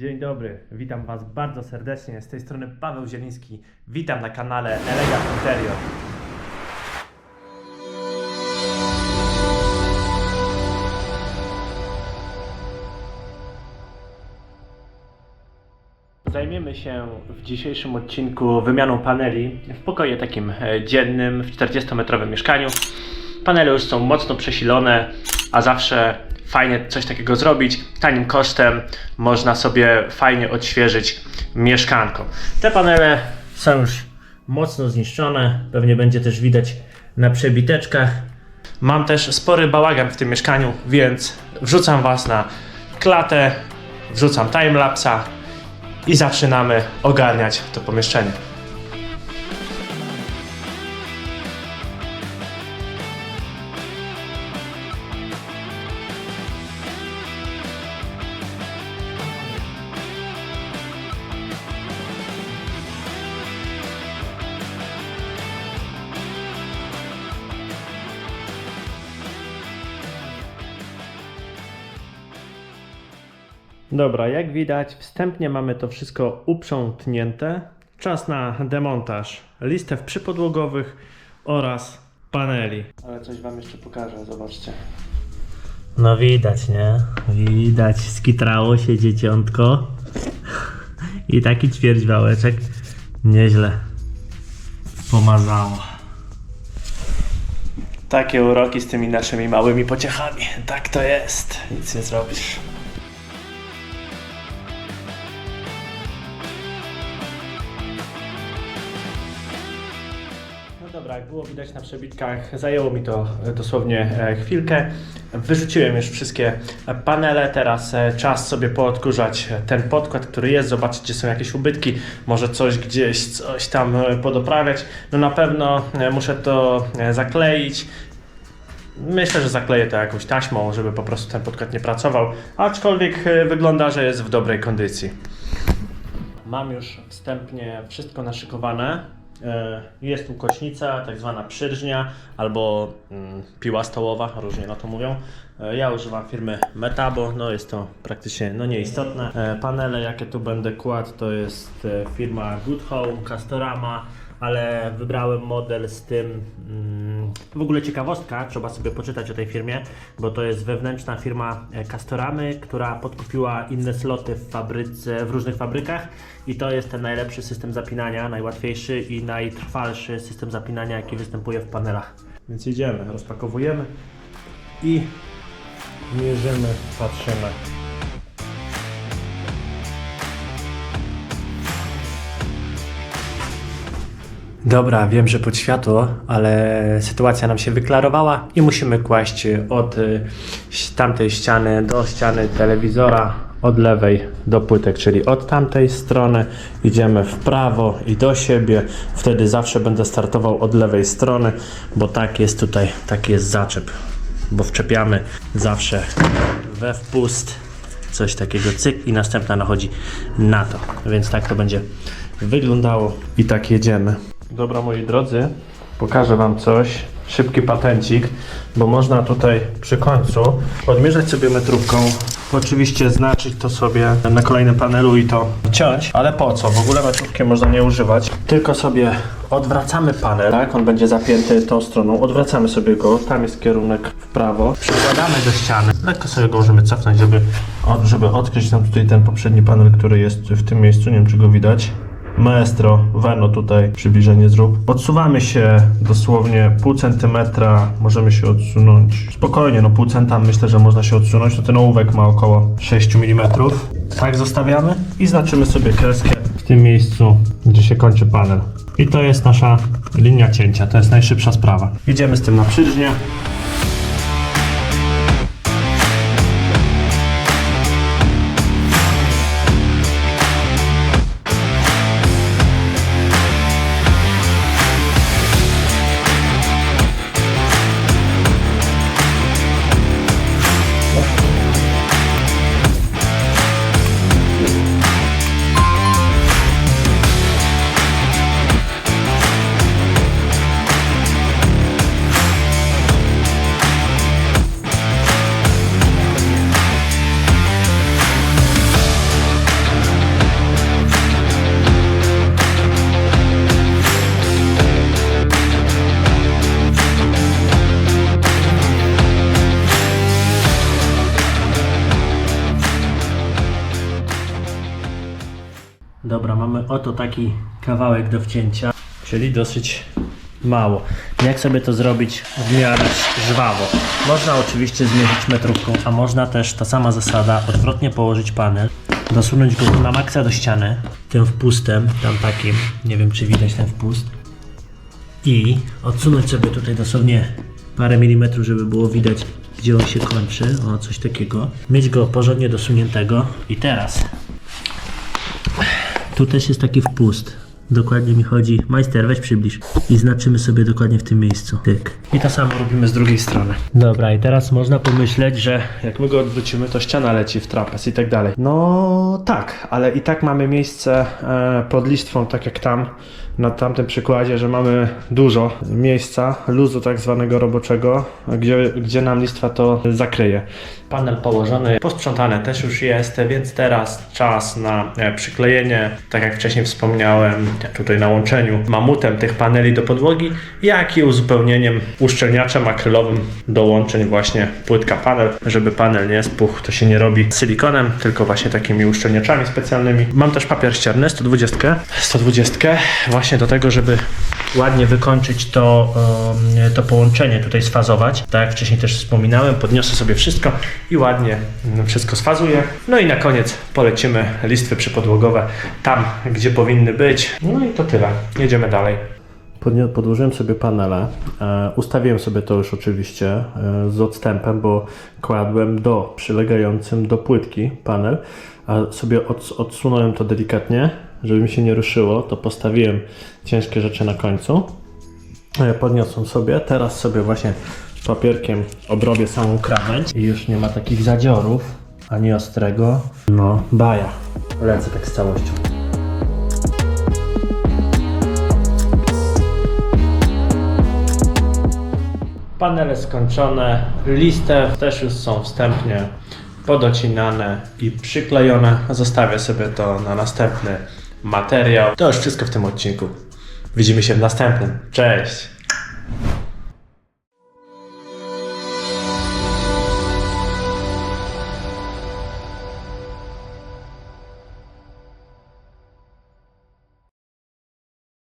Dzień dobry, witam Was bardzo serdecznie. Z tej strony Paweł Zieliński. Witam na kanale Elegant Interior. Zajmiemy się w dzisiejszym odcinku wymianą paneli w pokoju takim e, dziennym w 40-metrowym mieszkaniu. Panele już są mocno przesilone, a zawsze fajnie coś takiego zrobić. Tanim kosztem można sobie fajnie odświeżyć mieszkanko. Te panele są już mocno zniszczone, pewnie będzie też widać na przebiteczkach. Mam też spory bałagan w tym mieszkaniu, więc wrzucam Was na klatę, wrzucam timelapsa i zaczynamy ogarniać to pomieszczenie. Dobra, jak widać, wstępnie mamy to wszystko uprzątnięte. Czas na demontaż listew przypodłogowych oraz paneli. Ale coś Wam jeszcze pokażę, zobaczcie. No widać, nie? Widać, skitrało się dzieciątko. I taki ćwierćwałeczek nieźle pomazało. Takie uroki z tymi naszymi małymi pociechami. Tak to jest. Nic nie zrobisz. Dobra, jak było widać na przebitkach, zajęło mi to e, dosłownie e, chwilkę. Wyrzuciłem już wszystkie panele, teraz e, czas sobie poodkurzać ten podkład, który jest, zobaczyć, czy są jakieś ubytki, może coś gdzieś, coś tam podoprawiać. No na pewno muszę to zakleić. Myślę, że zakleję to jakąś taśmą, żeby po prostu ten podkład nie pracował, aczkolwiek wygląda, że jest w dobrej kondycji. Mam już wstępnie wszystko naszykowane. E, Jest tu kośnica, tak zwana przyrżnia albo mm, piła stołowa, różnie na to mówią. E, Ja używam firmy Metabo, no jest to praktycznie no nieistotne. E, Panele jakie tu będę kładł to jest firma Good Home, Castorama, ale wybrałem model z tym. mm, W ogóle ciekawostka, trzeba sobie poczytać o tej firmie, bo to jest wewnętrzna firma e, Castoramy, która podkupiła inne sloty w fabryce, w różnych fabrykach i to jest ten najlepszy system zapinania, najłatwiejszy i najtrwalszy system zapinania, jaki występuje w panelach. Więc idziemy, rozpakowujemy i mierzymy, patrzymy. Dobra, wiem, że pod światło, ale sytuacja nam się wyklarowała i musimy kłaść od y, tamtej ściany do ściany telewizora, od lewej do płytek, czyli od tamtej strony idziemy w prawo i do siebie. Wtedy zawsze będę startował od lewej strony, bo tak jest tutaj, taki jest zaczep, bo wczepiamy zawsze we wpust coś takiego cyk i następna nachodzi na to. Więc tak to będzie wyglądało i tak jedziemy. Dobra moi drodzy, pokażę Wam coś. Szybki patencik, bo można tutaj przy końcu odmierzać sobie metrówką. Oczywiście znaczyć to sobie na kolejnym panelu i to ciąć, ale po co? W ogóle metrówki można nie używać. Tylko sobie odwracamy panel, tak? On będzie zapięty tą stroną. Odwracamy sobie go, tam jest kierunek w prawo. Przykładamy do ściany. Lekko sobie go możemy cofnąć, żeby, żeby odkryć nam tutaj ten poprzedni panel, który jest w tym miejscu. Nie wiem, czy go widać. Maestro, Veno tutaj przybliżenie zrób. Odsuwamy się dosłownie pół centymetra, możemy się odsunąć spokojnie, no pół centa myślę, że można się odsunąć, to ten ołówek ma około 6 mm. Tak zostawiamy i znaczymy sobie kreskę w tym miejscu, gdzie się kończy panel. I to jest nasza linia cięcia, to jest najszybsza sprawa. Idziemy z tym na przyrżnię. Dobra, mamy oto taki kawałek do wcięcia, czyli dosyć mało. Jak sobie to zrobić w miarę żwawo? Można oczywiście zmierzyć metrówką, a można też, ta sama zasada, odwrotnie położyć panel, dosunąć go na maksa do ściany, tym wpustem, tam takim, nie wiem czy widać ten wpust, i odsunąć sobie tutaj dosłownie parę milimetrów, żeby było widać, gdzie on się kończy, o coś takiego. Mieć go porządnie dosuniętego i teraz tu też jest taki wpust. Dokładnie mi chodzi. Majster, weź przybliż. I znaczymy sobie dokładnie w tym miejscu. Tyk. I to samo robimy z drugiej strony. Dobra, i teraz można pomyśleć, że jak my go odwrócimy, to ściana leci w trapez i tak dalej. No tak, ale i tak mamy miejsce e, pod listwą, tak jak tam na tamtym przykładzie, że mamy dużo miejsca, luzu tak zwanego roboczego, gdzie, gdzie nam listwa to zakryje. Panel położony, posprzątane też już jest, więc teraz czas na e, przyklejenie, tak jak wcześniej wspomniałem, tutaj na łączeniu mamutem tych paneli do podłogi, jak i uzupełnieniem uszczelniaczem akrylowym do łączeń właśnie płytka panel, żeby panel nie spuchł, to się nie robi silikonem, tylko właśnie takimi uszczelniaczami specjalnymi. Mam też papier ścierny 120, 120 właśnie do tego, żeby ładnie wykończyć to, to połączenie, tutaj sfazować. Tak jak wcześniej też wspominałem, podniosę sobie wszystko i ładnie mm, wszystko sfazuję. No i na koniec polecimy listwy przypodłogowe tam, gdzie powinny być. No i to tyle. Jedziemy dalej. Podłożyłem sobie panele. E, ustawiłem sobie to już oczywiście e, z odstępem, bo kładłem do przylegającym do płytki panel, a sobie od, odsunąłem to delikatnie, żeby mi się nie ruszyło. To postawiłem ciężkie rzeczy na końcu. E, Podniosłem sobie. Teraz sobie właśnie papierkiem obrobię samą krawędź i już nie ma takich zadziorów ani ostrego. No, baja. Lecę tak z całością. Panele skończone, listę też już są wstępnie podocinane i przyklejone. Zostawię sobie to na następny materiał. To już wszystko w tym odcinku. Widzimy się w następnym. Cześć!